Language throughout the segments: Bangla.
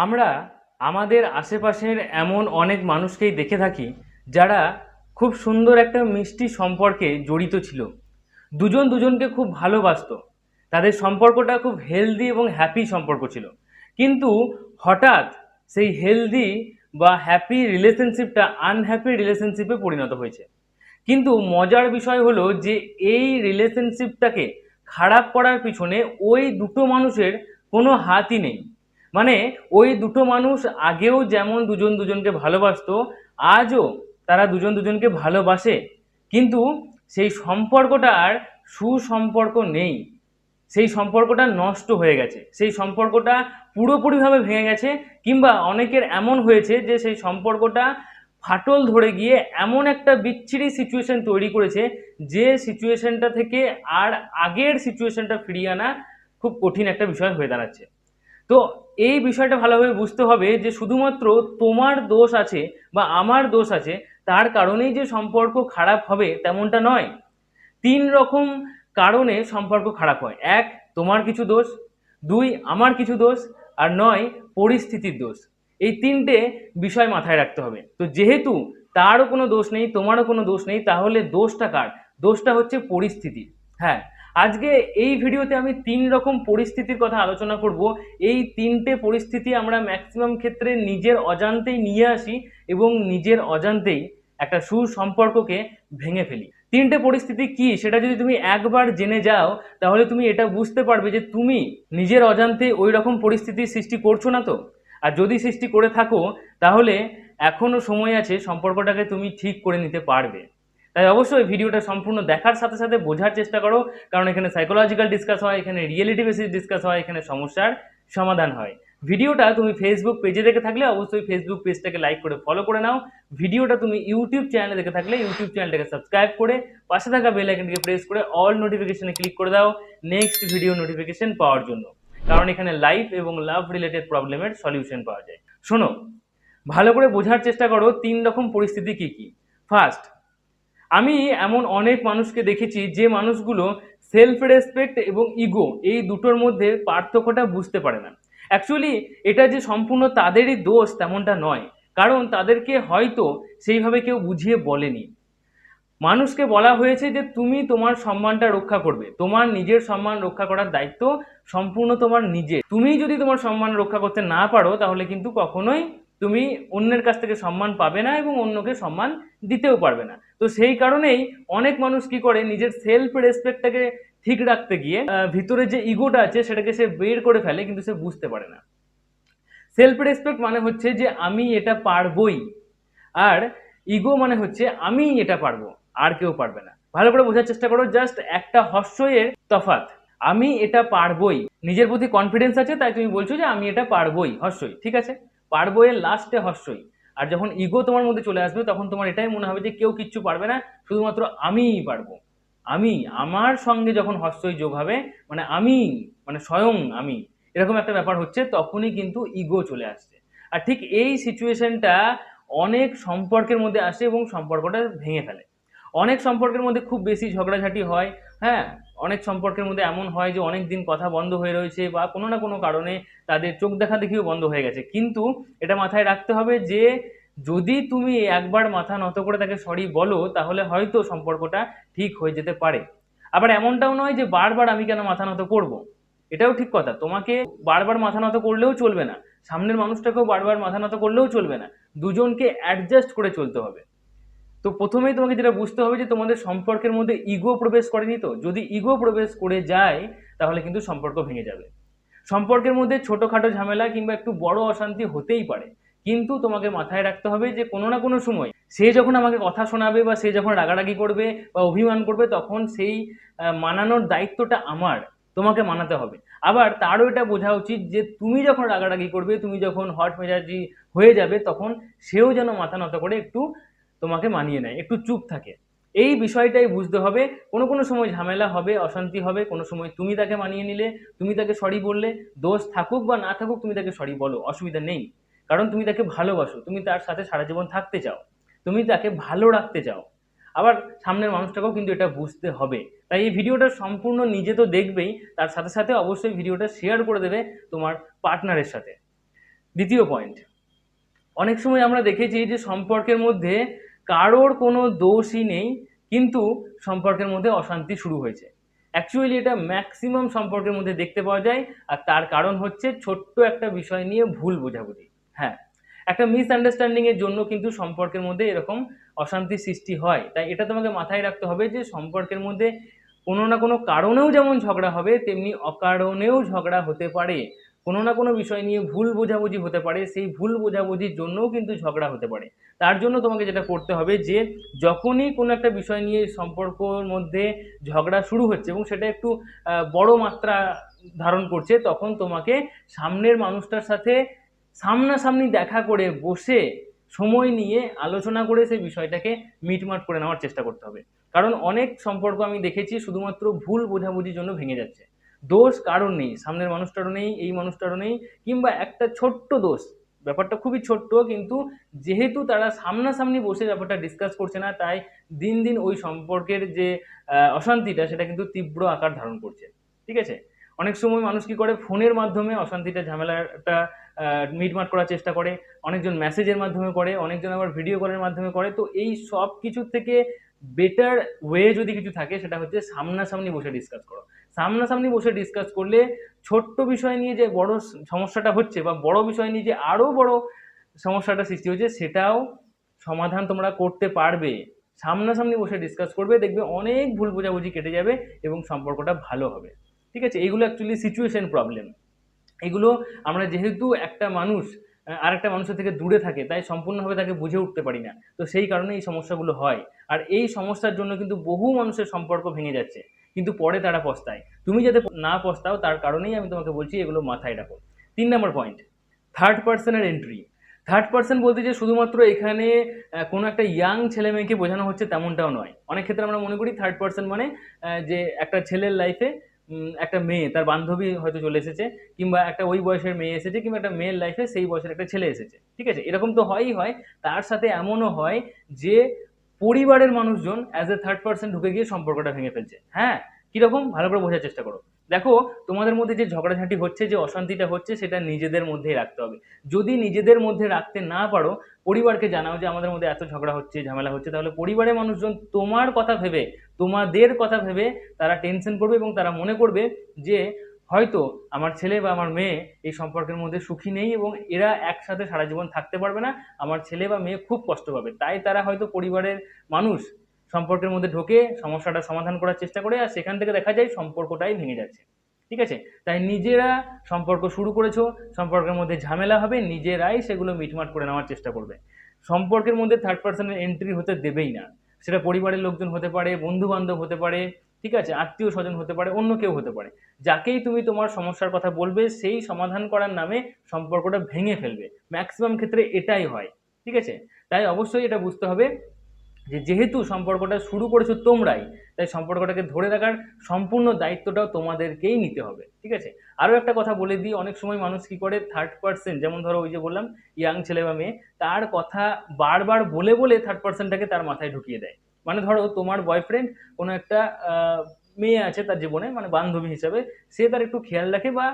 আমরা আমাদের আশেপাশের এমন অনেক মানুষকেই দেখে থাকি যারা খুব সুন্দর একটা মিষ্টি সম্পর্কে জড়িত ছিল। দুজন দুজনকে খুব ভালোবাসতো। তাদের সম্পর্কটা খুব হেলদি এবং হ্যাপি সম্পর্ক ছিল। কিন্তু হঠাৎ সেই হেলদি বা হ্যাপি রিলেশনশিপটা আনহ্যাপি রিলেশনশিপে পরিণত হয়েছে। কিন্তু মজার বিষয় হলো যে এই রিলেশনশিপটাকে খারাপ করার পিছনে ওই দুটো মানুষের কোনো হাতই নেই। মানে ওই দুটো মানুষ আগেও যেমন দুজন দুজনকে ভালোবাসতো, আজও তারা দুজন দুজনকে ভালোবাসে। কিন্তু সেই সম্পর্কটা আর সুসম্পর্ক নেই। সেই সম্পর্কটা নষ্ট হয়ে গেছে। সেই সম্পর্কটা পুরোপুরিভাবে ভেঙে গেছে কিংবা অনেকের এমন হয়েছে যে সেই সম্পর্কটা ফাটল ধরে গিয়ে এমন একটা বিচ্ছিরি সিচুয়েশন তৈরি করেছে যে সিচুয়েশনটা থেকে আর আগের সিচুয়েশনটা ফিরিয়ে আনা খুব কঠিন একটা বিষয় হয়ে দাঁড়াচ্ছে। তো এই বিষয়টা ভালোভাবে বুঝতে হবে যে শুধুমাত্র তোমার দোষ আছে বা আমার দোষ আছে, তার কারণেই যে সম্পর্ক খারাপ হবে তেমনটা নয়। তিন রকম কারণে সম্পর্ক খারাপ হয়। এক, তোমার কিছু দোষ। দুই, আমার কিছু দোষ। আর নয়, পরিস্থিতির দোষ। এই তিনটে বিষয় মাথায় রাখতে হবে। তো যেহেতু তারও কোনো দোষ নেই, তোমারও কোনো দোষ নেই, তাহলে দোষটা কার? দোষটা হচ্ছে পরিস্থিতি। হ্যাঁ আজকে এই ভিডিওতে আমি তিন রকম পরিস্থিতির কথা আলোচনা করব। এই তিনটে পরিস্থিতি আমরা ম্যাক্সিমাম ক্ষেত্রে নিজের অজান্তেই নিয়ে আসি এবং নিজের অজান্তেই একটা সুসম্পর্ককে ভেঙে ফেলি। তিনটে পরিস্থিতি কি? সেটা যদি তুমি একবার জেনে যাও, তাহলে তুমি এটা বুঝতে পারবে যে তুমি নিজের অজান্তে ওই রকম পরিস্থিতির সৃষ্টি করছ না তো। আর যদি সৃষ্টি করে থাকো, তাহলে এখনও সময় আছে সম্পর্কটাকে তুমি ঠিক করে নিতে পারবে। তাই অবশ্যই ভিডিওটা সম্পূর্ণ দেখার সাথে সাথে বোঝার চেষ্টা করো, কারণ এখানে সাইকোলজিক্যাল ডিসকাস হয়, এখানে রিয়েলিটি বেসিস ডিসকাস হয়, এখানে সমস্যার সমাধান হয়। ভিডিওটা তুমি ফেসবুক পেজে দেখে থাকলে অবশ্যই ফেসবুক পেজটাকে লাইক করে ফলো করে নাও। ভিডিওটা তুমি ইউটিউব চ্যানেলে দেখে থাকলে ইউটিউব চ্যানেলটাকে সাবস্ক্রাইব করে পাশে থাকা বেল আইকনটিকে প্রেস করে অল নোটিফিকেশনে ক্লিক করে দাও নেক্সট ভিডিও নোটিফিকেশন পাওয়ার জন্য। কারণ এখানে লাইফ এবং লাভ রিলেটেড প্রবলেমের সলিউশন পাওয়া যায়। শোনো, ভালো করে বোঝার চেষ্টা করো তিন রকম পরিস্থিতি কি কি। ফার্স্ট আমি এমন অনেক মানুষকে দেখেছি যে মানুষগুলো সেলফ রেসপেক্ট এবং ইগো এই দুটোর মধ্যে পার্থক্যটা বুঝতে পারে না। অ্যাকচুয়ালি এটা যে সম্পূর্ণ তাদেরই দোষ তেমনটা নয়, কারণ তাদেরকে হয়তো সেইভাবে কেউ বুঝিয়ে বলেনি। মানুষকে বলা হয়েছে যে তুমি তোমার সম্মানটা রক্ষা করবে, তোমার নিজের সম্মান রক্ষা করার দায়িত্ব সম্পূর্ণ তোমার নিজের। তুমি যদি তোমার সম্মান রক্ষা করতে না পারো, তাহলে কিন্তু কখনোই তুমি অন্যের কাছ থেকে সম্মান পাবে না এবং অন্যকে সম্মান দিতেও পারবে না। তো সেই কারণেই অনেক মানুষ কি করে, নিজের সেলফ রেসপেক্টটাকে ঠিক রাখতে গিয়ে ভিতরে যে ইগোটা আছে সেটাকে সে বের করে ফেলে কিন্তু সে বুঝতে পারে না। সেলফ রেসপেক্ট মানে হচ্ছে যে আমি এটা পারবই, আর ইগো মানে হচ্ছে আমি এটা পারব, আর কেউ পারবে না। ভালো করে বোঝার চেষ্টা করো জাস্ট একটা হর্ষয়ের তফাৎ। আমি এটা পারবই, নিজের প্রতি কনফিডেন্স আছে তাই তুমি বলছো যে আমি এটা পারবই, হর্ষই, ঠিক আছে? পারব এর লাস্টে হস্যই আর যখন ইগো তোমার মধ্যে চলে আসবে, তখন তোমার এটাই মনে হবে যে কেউ কিচ্ছু পারবে না, শুধুমাত্র আমিই পারব। আমি, আমার সঙ্গে যখন হর্ষই যোগ হবে মানে আমি মানে স্বয়ং আমি, এরকম একটা ব্যাপার হচ্ছে, তখনই কিন্তু ইগো চলে আসছে। আর ঠিক এই সিচুয়েশনটা অনেক সম্পর্কের মধ্যে আসে এবং সম্পর্কটা ভেঙে ফেলে। অনেক সম্পর্কের মধ্যে খুব বেশি ঝগড়াঝাটি হয় হ্যাঁ? অনেক সম্পর্কের মধ্যে এমন হয় যে অনেক দিন কথা বন্ধ হয়ে রয়েছে বা কোনো না কোনো কারণে তাদের চোখ দেখা দেখিও বন্ধ হয়ে গেছে। কিন্তু এটা মাথায় রাখতে হবে যে যদি তুমি একবার মাথা নত করে তাকে সরি বলো, তাহলে হয়তো সম্পর্কটা ঠিক হয়ে যেতে পারে। আবার এমনটাও নয় যে বারবার আমি কেন মাথা নত করব। এটাও ঠিক কথা। তোমাকে বারবার মাথা নত করলেও চলবে না। সামনের মানুষটাকেও বারবার মাথা নত করলেও চলবে না। দুজনকে অ্যাডজাস্ট করে চলতে হবে। তো প্রথমেই তোমাকে যেটা বুঝতে হবে যে তোমাদের সম্পর্কের মধ্যে ইগো প্রবেশ করেনি তো। যদি ইগো প্রবেশ করে যায়, তাহলে কিন্তু সম্পর্ক ভেঙে যাবে। সম্পর্কের মধ্যে ছোটোখাটো ঝামেলা কিংবা একটু বড় অশান্তি হতেই পারে। কিন্তু তোমাকে মাথায় রাখতে হবে যে কোনো না কোনো সময় সে যখন আমাকে কথা শোনাবে বা সে যখন রাগারাগি করবে বা অভিমান করবে, তখন সেই মানানোর দায়িত্বটা আমার। তোমাকে মানাতে হবে। আবার তারও এটা বোঝা উচিত যে তুমি যখন রাগারাগি করবে, তুমি যখন হট মেজাজি হয়ে যাবে, তখন সেও যেন মাথা নত করে একটু তোমাকে মানিয়ে নেয়। একটু চুপ থাকে। এই বিষয়টাই বুঝতে হবে। কোনো কোনো সময় ঝামেলা হবে, অশান্তি হবে। কোনো সময় তুমি তাকে মানিয়ে নিলে, তুমি তাকে সরি বললে, দোষ থাকুক বা না থাকুক তুমি তাকে সরি বলো, অসুবিধা নেই। কারণ তুমি তাকে ভালোবাসো, তুমি তার সাথে সারা জীবন থাকতে চাও। তুমি তাকে ভালো রাখতে চাও। আবার সামনের মানুষটাকেও কিন্তু এটা বুঝতে হবে। তাই এই ভিডিওটা সম্পূর্ণ নিজে তো দেখবেই, তার সাথে সাথে অবশ্যই ভিডিওটা শেয়ার করে দেবে তোমার পার্টনারের সাথে। দ্বিতীয় পয়েন্ট অনেক সময় আমরা দেখেছি যে সম্পর্কের মধ্যে কারোর কোনো দোষই নেই, কিন্তু সম্পর্কের মধ্যে অশান্তি শুরু হয়েছে। অ্যাকচুয়ালি এটা ম্যাক্সিমাম সম্পর্কের মধ্যে দেখতে পাওয়া যায়, আর তার কারণ হচ্ছে ছোট্ট একটা বিষয় নিয়ে ভুল বোঝাবুঝি। হ্যাঁ একটা মিসআন্ডারস্ট্যান্ডিং এর জন্য কিন্তু সম্পর্কের মধ্যে এরকম অশান্তি সৃষ্টি হয়। তাই এটা তোমাকে মাথায় রাখতে হবে যে সম্পর্কের মধ্যে কোনো না কোনো কারণেও যেমন ঝগড়া হবে, তেমনি অকারণেও ঝগড়া হতে পারে। কোনো না কোনো বিষয় নিয়ে ভুল বোঝাবুঝি হতে পারে, সেই ভুল বোঝাবুঝির জন্যও কিন্তু ঝগড়া হতে পারে। তার জন্য তোমাকে যেটা করতে হবে যে, যখনই কোনো একটা বিষয় নিয়ে সম্পর্কর মধ্যে ঝগড়া শুরু হচ্ছে এবং সেটা একটু বড় মাত্রা ধারণ করছে, তখন তোমাকে সামনের মানুষটার সাথে সামনাসামনি দেখা করে বসে সময় নিয়ে আলোচনা করে সেই বিষয়টাকে মিটমাট করে নেওয়ার চেষ্টা করতে হবে। কারণ অনেক সম্পর্ক আমি দেখেছি শুধুমাত্র ভুল বোঝাবুঝির জন্য ভেঙে যাচ্ছে। দোষ কারণ নেই, সামনের মানুষটারও নেই, এই মানুষটারও নেই, কিংবা একটা ছোট্ট দোষ। ব্যাপারটা খুবই ছোট্ট, কিন্তু যেহেতু তারা সামনাসামনি বসে ব্যাপারটা ডিসকাস করছে না, তাই দিন দিন ওই সম্পর্কের যে অশান্তিটা, সেটা কিন্তু তীব্র আকার ধারণ করছে। ঠিক আছে? অনেক সময় মানুষ কি করে? ফোনের মাধ্যমে অশান্তিটা, ঝামেলাটা মিটমাট করার চেষ্টা করে, অনেকজন মেসেজের মাধ্যমে করে, অনেকজন আবার ভিডিও কলের মাধ্যমে করে। তো এই সব কিছুর থেকে বেটার ওয়ে যদি কিছু থাকে, সেটা হচ্ছে সামনাসামনি বসে ডিসকাস করো। সামনাসামনি বসে ডিসকাস করলে ছোট্ট বিষয় নিয়ে যে বড় সমস্যাটা হচ্ছে বা বড় বিষয় নিয়ে যে আরও বড় সমস্যাটা সৃষ্টি হচ্ছে সেটাও সমাধান তোমরা করতে পারবে। সামনাসামনি বসে ডিসকাস করবে, দেখবে অনেক ভুল বোঝাবুঝি কেটে যাবে এবং সম্পর্কটা ভালো হবে। ঠিক আছে? এগুলো অ্যাকচুয়ালি সিচুয়েশন প্রবলেম এগুলো আমরা যেহেতু একটা মানুষ আরেকটা মানুষের থেকে দূরে থাকে, তাই সম্পূর্ণভাবে তাকে বুঝে উঠতে পারি না। তো সেই কারণে এই সমস্যাগুলো হয়। আর এই সমস্যার জন্য কিন্তু বহু মানুষের সম্পর্ক ভেঙে যাচ্ছে। কিন্তু পরে তারা পস্তায়। তুমি যাতে না পস্তাও, তার কারণেই আমি তোমাকে বলছি এগুলো মাথায় রাখো। তিন নম্বর পয়েন্ট থার্ড পার্সনের এন্ট্রি থার্ড পার্সন বলতে যে শুধুমাত্র এখানে কোনো একটা ইয়াং ছেলে মেয়েকে বোঝানো হচ্ছে তেমনটাও নয়। অনেক ক্ষেত্রে আমরা মনে করি থার্ড পার্সন মানে যে একটা ছেলের লাইফে একটা মেয়ে, তার বান্ধবী হয়তো চলে এসেছে, কিংবা একটা ওই বয়সের মেয়ে এসেছে, কিংবা একটা মেয়ের লাইফে সেই বয়সের একটা ছেলে এসেছে। ঠিক আছে? এরকম তো হয়ই হয়। তার সাথে এমনও হয় যে পরিবারের মানুষজন অ্যাজ এ থার্ড পার্সন ঢুকে গিয়ে সম্পর্কটা ভেঙে ফেলছে। হ্যাঁ? কীরকম? ভালো করে বোঝার চেষ্টা করো। দেখো, তোমাদের মধ্যে যে ঝগড়াঝাঁটি হচ্ছে, যে অশান্তিটা হচ্ছে, সেটা নিজেদের মধ্যেই রাখতে হবে। যদি নিজেদের মধ্যে রাখতে না পারো, পরিবারকে জানাও যে আমাদের মধ্যে এত ঝগড়া হচ্ছে, ঝামেলা হচ্ছে, তাহলে পরিবারের মানুষজন তোমার কথা ভেবে, তোমাদের কথা ভেবে তারা টেনশন করবে এবং তারা মনে করবে যে হয়তো আমার ছেলে বা আমার মেয়ে এই সম্পর্কের মধ্যে সুখী নেই এবং এরা একসাথে সারা জীবন থাকতে পারবে না, আমার ছেলে বা মেয়ে খুব কষ্ট পাবে। তাই তারা হয়তো পরিবারের মানুষ সম্পর্কের মধ্যে ঢোকে, সমস্যাটা সমাধান করার চেষ্টা করে আর সেখান থেকে দেখা যায় সম্পর্কটাই ভেঙে যাচ্ছে। ঠিক আছে? তাই নিজেরা সম্পর্ক শুরু করেছ, সম্পর্কের মধ্যে ঝামেলা হবে, নিজেরাই সেগুলো মিটমাট করে নেওয়ার চেষ্টা করবে। সম্পর্কের মধ্যে থার্ড পার্সনের এন্ট্রি হতে দেবেই না। সেটা পরিবারের লোকজন হতে পারে বন্ধু বান্ধব হতে পারে ঠিক আছে? আত্মীয় স্বজন হতে পারে, অন্য কেউ হতে পারে। যাকেই তুমি তোমার সমস্যার কথা বলবে, সেই সমাধান করার নামে সম্পর্কটা ভেঙে ফেলবে। ম্যাক্সিমাম ক্ষেত্রে এটাই হয়। ঠিক আছে? তাই অবশ্যই এটা বুঝতে হবে যে, যেহেতু সম্পর্কটা শুরু করেছ তোমরাই, তাই সম্পর্কটাকে ধরে রাখার সম্পূর্ণ দায়িত্বটাও তোমাদেরকেই নিতে হবে। ঠিক আছে? আরও একটা কথা বলে দিই, অনেক সময় মানুষ কি করে থার্ড পার্সন যেমন ধরো ওই যে বললাম ইয়াং ছেলে বা মেয়ে, তার কথা বারবার বলে বলে থার্ড পার্সনটাকে তার মাথায় ঢুকিয়ে দেয়। মানে ধরো তোমার বয়ফ্রেন্ড কোনো একটা মেয়ে আছে তার জীবনে মানে বান্ধবী হিসাবে, সে তার একটু খেয়াল রাখে বা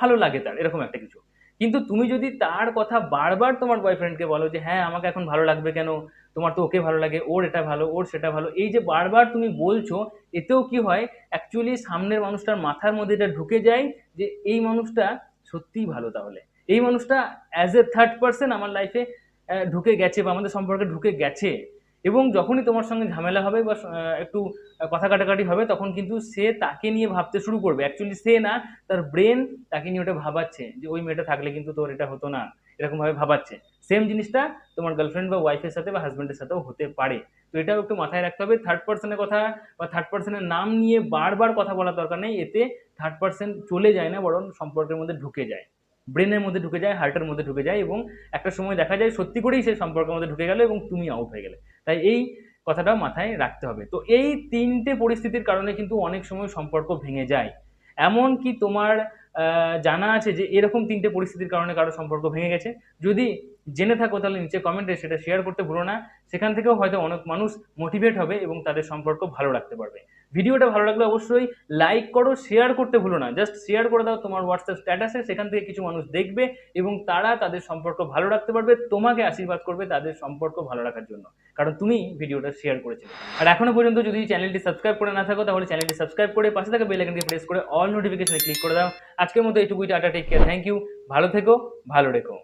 ভালো লাগে তার, এরকম একটা কিছু। কিন্তু তুমি যদি তার কথা বারবার তোমার বয়ফ্রেন্ডকে বলো যে হ্যাঁ আমাকে এখন ভালো লাগবে কেন? তোমার তো ওকে ভালো লাগে, ওর এটা ভালো, ওর সেটা ভালো। এই যে বারবার তুমি বলছো, এতেও কি হয়? অ্যাকচুয়ালি সামনের মানুষটার মাথার মধ্যে এটা ঢুকে যায় যে, এই মানুষটা সত্যিই ভালো তাহলে। এই মানুষটা অ্যাজ এ থার্ড পার্সন আমার লাইফে ঢুকে গেছে বা আমাদের সম্পর্কে ঢুকে গেছে। এবং যখনই তোমার সঙ্গে ঝামেলা হবে বা একটু কথা কাটাকাটি হবে, তখন কিন্তু সে তাকে নিয়ে ভাবতে শুরু করবে। অ্যাকচুয়ালি সে না, তার ব্রেন তাকে নিয়ে ওটা ভাবাচ্ছে যে ওই মেয়েটা থাকলে কিন্তু তোর এটা হতো না, এরকমভাবে ভাবাচ্ছে। সেম জিনিসটা তোমার গার্লফ্রেন্ড বা ওয়াইফের সাথে বা হাজব্যান্ডের সাথেও হতে পারে। তো এটাও একটু মাথায় রাখতে হবে। থার্ড পার্সনের কথা বা থার্ড পার্সনের নাম নিয়ে বারবার কথা বলার দরকার নেই, এতে থার্ড পার্সন চলে যায় না, বরং সম্পর্কের মধ্যে ঢুকে যায়। ব্রেনের মধ্যে ঢুকে যায় হার্টের মধ্যে ঢুকে যায় এবং একটা সময় দেখা যায় সত্যি করেই সেই সম্পর্কের মধ্যে ঢুকে গেল এবং তুমি আউট হয়ে গেলে। তাই এই কথাটা মাথায় রাখতে হবে। তো এই তিনটে পরিস্থিতির কারণে কিন্তু অনেক সময় সম্পর্ক ভেঙে যায়। এমন কি তোমার জানা আছে যে এরকম তিনটে পরিস্থিতির কারণে কারও সম্পর্ক ভেঙে গেছে? যদি জেনে থাকো তাহলে নিচে কমেন্টে সেটা শেয়ার করতে ভুলো না। সেখান থেকেও হয়তো অনেক মানুষ মোটিভেট হবে এবং তাদের সম্পর্ক ভালো রাখতে পারবে। ভিডিওটা ভালো লাগলে অবশ্যই লাইক করো শেয়ার করতে ভুলো না। জাস্ট শেয়ার করে দাও তোমার হোয়াটসঅ্যাপ স্ট্যাটাসে সেখান থেকে কিছু মানুষ দেখবে এবং তারা তাদের সম্পর্ক ভালো রাখতে পারবে, তোমাকে আশীর্বাদ করবে তাদের সম্পর্ক ভালো রাখার জন্য। কারণ তুমি ভিডিওটা শেয়ার করেছিলে আর এখনও পর্যন্ত যদি চ্যানেলটি সাবস্ক্রাইব করে না থাকো, তাহলে চ্যানেলটি সাবস্ক্রাইব করে পাশে থাকা বেল আইকনটি প্রেস করে অল নোটিফিকেশনে ক্লিক করে দাও। আজকের মতো এইটুকুই tata take care thank you ভালো থেকো, ভালো রেখো।